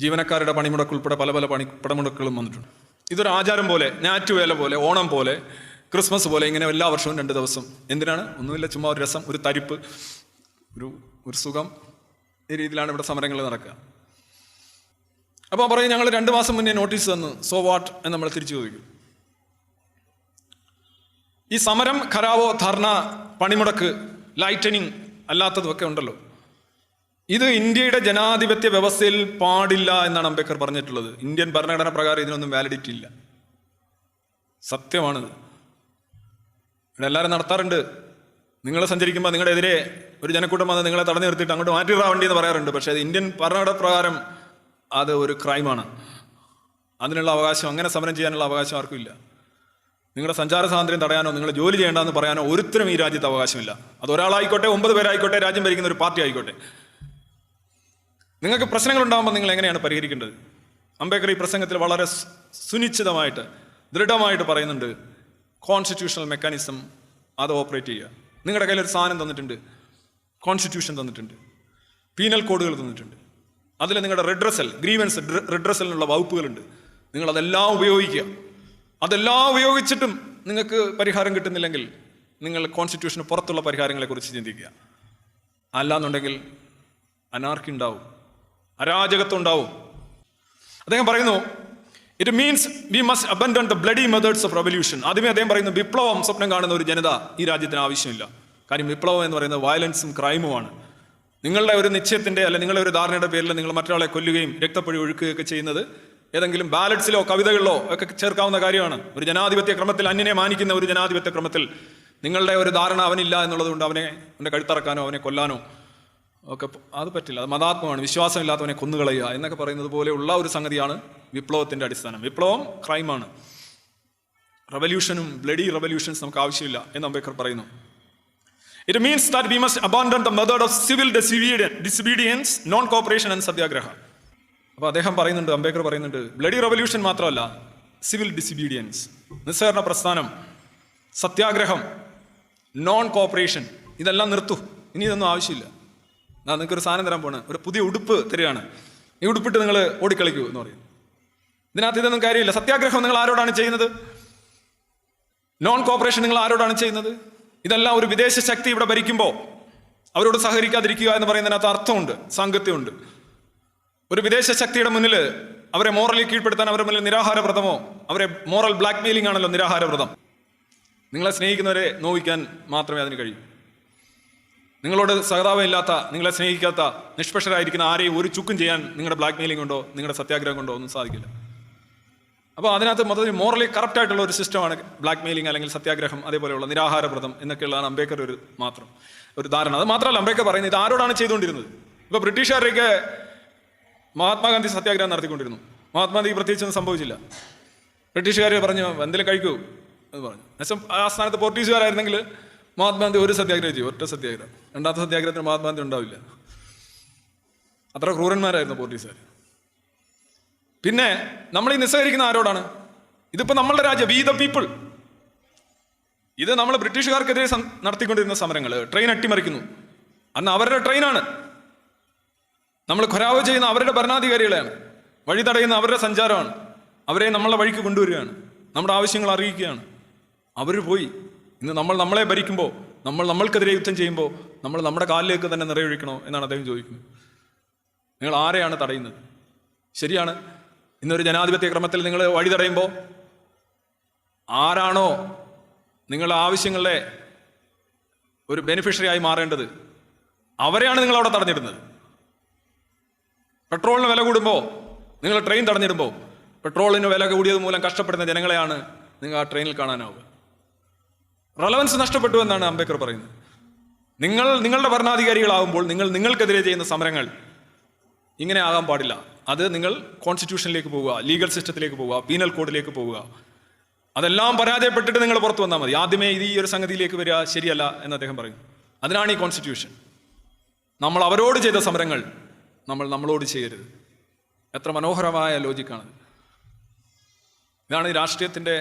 ജീവനക്കാരുടെ പണിമുടക്ക് ഉൾപ്പെടെ പല പല പണി പണിമുടക്കുകളും വന്നിട്ടുണ്ട്. ഇതൊരു ആചാരം പോലെ ഞാറ്റുവേല പോലെ ഓണം പോലെ ക്രിസ്മസ് പോലെ ഇങ്ങനെ എല്ലാ വർഷവും രണ്ട് ദിവസം. എന്തിനാണ്? ഒന്നുമില്ല ചുമ്മാ ഒരു രസം ഒരു തരിപ്പ് ഒരു ഒരു സുഖം. ഈ രീതിയിലാണ് ഇവിടെ സമരങ്ങൾ നടക്കുക. അപ്പോൾ പറയും ഞങ്ങൾ രണ്ട് മാസം മുന്നേ നോട്ടീസ് തന്നു. സോ വാട്ട് എന്ന് നമ്മൾ തിരിച്ചു ചോദിക്കും. ഈ സമരം ഖരാവോ ധർണ പണിമുടക്ക് ലൈറ്റനിങ് അല്ലാത്തതും ഒക്കെ ഉണ്ടല്ലോ. ഇത് ഇന്ത്യയുടെ ജനാധിപത്യ വ്യവസ്ഥയിൽ പാടില്ല എന്നാണ് അംബേദ്കർ പറഞ്ഞിട്ടുള്ളത്. ഇന്ത്യൻ ഭരണഘടന പ്രകാരം ഇതിനൊന്നും വാലിഡിറ്റി ഇല്ല. സത്യമാണിത്. ഇവിടെ എല്ലാവരും നടത്താറുണ്ട്. നിങ്ങൾ സഞ്ചരിക്കുമ്പോൾ നിങ്ങളുടെ എതിരെ ഒരു ജനക്കൂട്ടം വന്ന് നിങ്ങളെ തടഞ്ഞു നിർത്തിയിട്ട് അങ്ങോട്ട് മാറ്റി വണ്ടി എന്ന് പറയാറുണ്ട്. പക്ഷേ അത് ഇന്ത്യൻ ഭരണഘടന പ്രകാരം അത് ഒരു ക്രൈമാണ് അതിനുള്ള അവകാശം അങ്ങനെ സമരം ചെയ്യാനുള്ള അവകാശം ആർക്കും ഇല്ല. നിങ്ങളുടെ സഞ്ചാര സ്വാതന്ത്ര്യം തടയാനോ നിങ്ങൾ ജോലി ചെയ്യേണ്ടെന്ന് പറയാനോ ഒരുത്തരും ഈ രാജ്യത്ത് അവകാശമില്ല. അത് ഒരാളായിക്കോട്ടെ ഒമ്പത് പേരായിക്കോട്ടെ രാജ്യം ഭരിക്കുന്ന ഒരു പാർട്ടി ആയിക്കോട്ടെ. നിങ്ങൾക്ക് പ്രശ്നങ്ങൾ ഉണ്ടാകുമ്പോൾ നിങ്ങൾ എങ്ങനെയാണ് പരിഹരിക്കേണ്ടത്? അംബേദ്കർ ഈ പ്രസംഗത്തിൽ വളരെ സുനിശ്ചിതമായിട്ട് ദൃഢമായിട്ട് പറയുന്നുണ്ട് കോൺസ്റ്റിറ്റ്യൂഷണൽ മെക്കാനിസം അത് ഓപ്പറേറ്റ് ചെയ്യുക. നിങ്ങളുടെ കയ്യിൽ ഒരു സാധനം തന്നിട്ടുണ്ട് കോൺസ്റ്റിറ്റ്യൂഷൻ തന്നിട്ടുണ്ട് പീനൽ കോഡുകൾ തന്നിട്ടുണ്ട്. അതിൽ നിങ്ങളുടെ റെഡ്രസൽ ഗ്രീവൻസ് റെഡ്രസലിനുള്ള വകുപ്പുകളുണ്ട്. നിങ്ങൾ അതെല്ലാം ഉപയോഗിക്കുക. അതെല്ലാം ഉപയോഗിച്ചിട്ടും നിങ്ങൾക്ക് പരിഹാരം കിട്ടുന്നില്ലെങ്കിൽ നിങ്ങൾ കോൺസ്റ്റിറ്റ്യൂഷന് പുറത്തുള്ള പരിഹാരങ്ങളെക്കുറിച്ച് ചിന്തിക്കുക. അല്ലാന്നുണ്ടെങ്കിൽ അനാർക്കി ഉണ്ടാവും. അരാജകത്വം ഉണ്ടാവും അദ്ദേഹം പറയുന്നു it means we must abandon the bloody methods of revolution ആദ്യമേ അദ്ദേഹം പറയുന്നു വിപ്ലവം സ്വപ്നം കാണുന്ന ഒരു ജനത ഈ രാജ്യത്തിന് ആവശ്യമില്ല. കാര്യം വിപ്ലവം എന്ന് പറയുന്നത് വയലൻസും ക്രൈമുമാണ് നിങ്ങളുടെ ഒരു നിശ്ചയത്തിന്റെ അല്ല നിങ്ങളുടെ ഒരു ധാരണയുടെ പേരിൽ നിങ്ങൾ മറ്റൊരാളെ കൊല്ലുകയും രക്തപ്പൊഴി ഒഴുക്കുകയൊക്കെ ചെയ്യുന്നത് ഏതെങ്കിലും ബാലറ്റ്സിലോ കവിതകളിലോ ഒക്കെ ചേർക്കാവുന്ന കാര്യമാണ്. ഒരു ജനാധിപത്യ ക്രമത്തിൽ അന്യനെ മാനിക്കുന്ന ഒരു ജനാധിപത്യ ക്രമത്തിൽ നിങ്ങളുടെ ഒരു ധാരണ അവനില്ല എന്നുള്ളതുകൊണ്ട് അവനെ അവന്റെ കഴുത്തറക്കാനോ അവനെ കൊല്ലാനോ ഒക്കെ അത് പറ്റില്ല. അത് മതാത്മമാണ് വിശ്വാസമില്ലാത്തവനെ കൊന്നുകളയുക എന്നൊക്കെ പറയുന്നത് പോലെയുള്ള ഒരു സംഗതിയാണ് വിപ്ലവത്തിന്റെ അടിസ്ഥാനം. വിപ്ലവം ക്രൈമാണ്. റവല്യൂഷനും ബ്ലഡി റവല്യൂഷൻസ് നമുക്ക് ആവശ്യമില്ല എന്ന് അംബേദ്കർ പറയുന്നു. It means that we must abandon the method of civil disobedience non cooperation and satyagraha അപ്പോൾ അദ്ദേഹം പറയുന്നുണ്ട് അംബേദ്കർ പറയുന്നുണ്ട് ബ്ലഡി റവല്യൂഷൻ മാത്രമല്ല സിവിൽ ഡിസിബീഡിയൻസ് നിസ്സഹരണ പ്രസ്ഥാനം സത്യാഗ്രഹം നോൺ കോപ്പറേഷൻ ഇതെല്ലാം നിർത്തു. ഇനി ഇതൊന്നും ആവശ്യമില്ല. ഞാൻ നിങ്ങൾക്ക് ഒരു സാധനം തരാൻ പോണ് ഒരു പുതിയ ഉടുപ്പ് തരികയാണ്. ഈ ഉടുപ്പിട്ട് നിങ്ങൾ ഓടിക്കളിക്കൂ എന്ന് പറയും. ഇതിനകത്ത് ഇതൊന്നും കാര്യമില്ല. സത്യാഗ്രഹം നിങ്ങൾ ആരോടാണ് ചെയ്യുന്നത്? നോൺ കോപ്പറേഷൻ നിങ്ങൾ ആരോടാണ് ചെയ്യുന്നത്? ഇതെല്ലാം ഒരു വിദേശ ശക്തി ഇവിടെ ഭരിക്കുമ്പോൾ അവരോട് സഹകരിക്കാതിരിക്കുക എന്ന് പറയുന്നതിനകത്ത് അർത്ഥമുണ്ട് സാങ്കത്യമുണ്ട്. ഒരു വിദേശ ശക്തിയുടെ മുന്നിൽ അവരെ മോറലി കീഴ്പ്പെടുത്താൻ അവരുടെ മുന്നിൽ നിരാഹാരവ്രതമോ അവരെ മോറൽ ബ്ലാക്ക്മെയിലിംഗ് ആണല്ലോ നിരാഹാരവ്രതം. നിങ്ങളെ സ്നേഹിക്കുന്നവരെ നോവിക്കാൻ മാത്രമേ അതിന് കഴിയൂ. നിങ്ങളോട് സഹതാപമില്ലാത്ത നിങ്ങളെ സ്നേഹിക്കാത്ത നിഷ്പക്ഷരായിരിക്കുന്ന ആരെയും ഒരു ചുക്കും ചെയ്യാൻ നിങ്ങളുടെ ബ്ലാക്ക് മെയിലിംഗ് കൊണ്ടോ നിങ്ങളുടെ സത്യാഗ്രഹം കൊണ്ടോ ഒന്നും സാധിക്കില്ല. അപ്പോൾ അതിനകത്ത് മൊത്തത്തിൽ മോറലി കറപ്റ്റ് ആയിട്ടുള്ള ഒരു സിസ്റ്റമാണ് ബ്ലാക്ക് മെയിലിംഗ് അല്ലെങ്കിൽ സത്യാഗ്രഹം അതേപോലെയുള്ള നിരാഹാരവ്രതം എന്നൊക്കെയുള്ളതാണ് അംബേദ്കർ ഒരു മാത്രം ഒരു ധാരണ. അത് മാത്രമല്ല അംബേദ്കർ പറയുന്നത് ഇത് ആരോടാണ് ചെയ്തുകൊണ്ടിരുന്നത്? ഇപ്പോൾ ബ്രിട്ടീഷുകാരൊക്കെ മഹാത്മാഗാന്ധി സത്യാഗ്രഹം നടത്തിക്കൊണ്ടിരുന്നു. മഹാത്മാഗാന്ധി പ്രത്യേകിച്ചൊന്നും സംഭവിച്ചില്ല. ബ്രിട്ടീഷുകാർ പറഞ്ഞു എന്തെങ്കിലും കഴിക്കൂ എന്ന് പറഞ്ഞു. എന്നുവെച്ചാൽ ആ സ്ഥാനത്ത് പോർട്ടീസുകാരായിരുന്നെങ്കിൽ മഹാത്മാഗാന്ധി ഒരു സത്യാഗ്രഹം ചെയ്യും ഒറ്റ സത്യാഗ്രഹം. രണ്ടാമത്തെ സത്യാഗ്രഹത്തിന് മഹാത്മാഗാന്ധി ഉണ്ടാവില്ല. അത്ര ക്രൂരന്മാരായിരുന്നു പോർട്ടീസുകാർ. പിന്നെ നമ്മൾ ഈ നിസ്സഹരിക്കുന്ന ആരോടാണ്? ഇതിപ്പോ നമ്മളുടെ രാജ്യം വി ദ പീപ്പിൾ ഇത് നമ്മൾ ബ്രിട്ടീഷുകാർക്കെതിരെ നടത്തിക്കൊണ്ടിരുന്ന സമരങ്ങൾ ട്രെയിൻ അട്ടിമറിക്കുന്നു. അന്ന് അവരുടെ ട്രെയിനാണ് നമ്മൾ ഖൊരാവ് ചെയ്യുന്ന അവരുടെ ഭരണാധികാരികളെയാണ്. വഴി തടയുന്ന അവരുടെ സഞ്ചാരമാണ്. അവരെ നമ്മളുടെ വഴിക്ക് കൊണ്ടുവരികയാണ്. നമ്മുടെ ആവശ്യങ്ങൾ അറിയിക്കുകയാണ്. അവർ പോയി. ഇന്ന് നമ്മൾ നമ്മളെ ഭരിക്കുമ്പോൾ നമ്മൾ നമ്മൾക്കെതിരെ യുദ്ധം ചെയ്യുമ്പോൾ നമ്മൾ നമ്മുടെ കാലിലേക്ക് തന്നെ നിറയൊഴിക്കണോ എന്നാണ് അദ്ദേഹം ചോദിക്കുന്നത്. നിങ്ങൾ ആരെയാണ് തടയുന്നത്? ശരിയാണ്. ഇന്നൊരു ജനാധിപത്യ ക്രമത്തിൽ നിങ്ങൾ വഴി തടയുമ്പോൾ ആരാണോ നിങ്ങളുടെ ആവശ്യങ്ങളുടെ ഒരു ബെനിഫിഷ്യറി ആയി മാറേണ്ടത് അവരെയാണ് നിങ്ങൾ അവിടെ തടഞ്ഞിടുന്നത്. പെട്രോളിന് വില കൂടുമ്പോൾ നിങ്ങൾ ട്രെയിൻ തടഞ്ഞിടുമ്പോൾ പെട്രോളിന് വില കൂടിയത് മൂലം കഷ്ടപ്പെടുന്ന ജനങ്ങളെയാണ് നിങ്ങൾ ആ ട്രെയിനിൽ കാണാനാവുക. റെലവൻസ് നഷ്ടപ്പെട്ടു എന്നാണ് അംബേദ്കർ പറയുന്നത്. നിങ്ങൾ നിങ്ങളുടെ ഭരണാധികാരികളാകുമ്പോൾ നിങ്ങൾ നിങ്ങൾക്കെതിരെ ചെയ്യുന്ന സമരങ്ങൾ ഇങ്ങനെ ആകാൻ പാടില്ല. അത് നിങ്ങൾ കോൺസ്റ്റിറ്റ്യൂഷനിലേക്ക് പോവുക ലീഗൽ സിസ്റ്റത്തിലേക്ക് പോവുക പീനൽ കോഡിലേക്ക് പോവുക. അതെല്ലാം പരാജയപ്പെട്ടിട്ട് നിങ്ങൾ പുറത്തു വന്നാൽ മതി. ആദ്യമേ ഇത് ഈ ഒരു സംഗതിയിലേക്ക് വരിക ശരിയല്ല എന്ന് അദ്ദേഹം പറയും അതിനാണ് ഈ കോൺസ്റ്റിറ്റ്യൂഷൻ നമ്മൾ അവരോട് ചെയ്ത സമരങ്ങൾ നമ്മൾ നമ്മളോട് ചെയ്യരുത്. എത്ര മനോഹരമായ ലോജിക്കാണ് ഇതാണ് രാഷ്ട്രീയത്തിന്റെ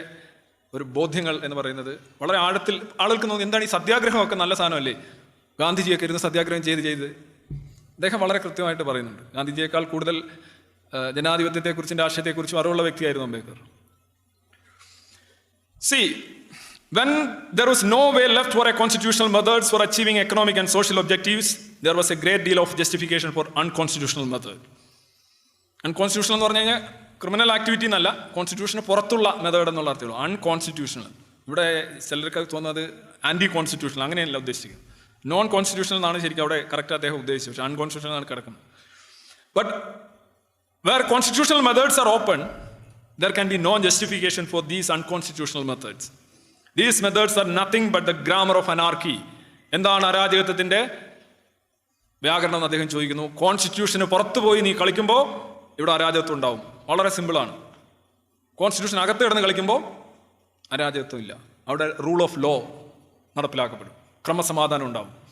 ഒരു ബോധ്യങ്ങൾ എന്ന് പറയുന്നത് വളരെ ആഴത്തിൽ ആളുകൾക്ക് തോന്നി എന്താണ് ഈ സത്യാഗ്രഹമൊക്കെ നല്ല സാധനമല്ലേ? ഗാന്ധിജിയൊക്കെ ഇരുന്ന് സത്യാഗ്രഹം ചെയ്ത് ചെയ്ത്. അദ്ദേഹം വളരെ കൃത്യമായിട്ട് പറയുന്നുണ്ട്. ഗാന്ധിജിയേക്കാൾ കൂടുതൽ ജനാധിപത്യത്തെക്കുറിച്ചും രാഷ്ട്രീയത്തെക്കുറിച്ചും അറിവുള്ള വ്യക്തിയായിരുന്നു Ambedkar. See when there was no way left for a constitutional methods for achieving economic and social objectives there was a great deal of justification for unconstitutional method unconstitutional എന്ന് പറഞ്ഞു കഴിഞ്ഞാൽ ക്രിമിനൽ ആക്ടിവിറ്റി എന്നല്ല കോൺസ്റ്റിറ്റ്യൂഷന് പുറത്തുള്ള method എന്നുള്ള അർത്ഥമുള്ളൂ unconstitutional ഇവിടെ ചിലർക്ക് തോന്നുന്നത് anti constitutional അങ്ങനെയല്ല ഉദ്ദേശിക്കുന്നത് നോൺ കോൺസ്റ്റിറ്റ്യൂഷണൽ എന്നാണ് ശരിക്കും അവിടെ കറക്റ്റ് അദ്ദേഹം ഉദ്ദേശിച്ചത്. പക്ഷേ അൺകോൺസ്റ്റിറ്റ്യൂഷണൽ ആണ് കിടക്കുന്നത്. But where constitutional methods are open there can be no justification for these unconstitutional methods these methods are nothing but the grammar of anarchy എന്താണ് അരാജകത്വത്തിന്റെ വ്യാകരണം എന്ന് അദ്ദേഹം ചോദിക്കുന്നു. കോൺസ്റ്റിറ്റ്യൂഷന് പുറത്തുപോയി നീ കളിക്കുമ്പോൾ ഇവിടെ അരാജകത്വം ഉണ്ടാവും. വളരെ സിമ്പിളാണ്. കോൺസ്റ്റിറ്റ്യൂഷൻ അകത്ത് കിടന്ന് കളിക്കുമ്പോൾ അരാജകത്വം ഇല്ല. അവിടെ റൂൾ ഓഫ് ലോ നടപ്പിലാക്കപ്പെടും. ക്രമസമാധാനം ഉണ്ടാവും.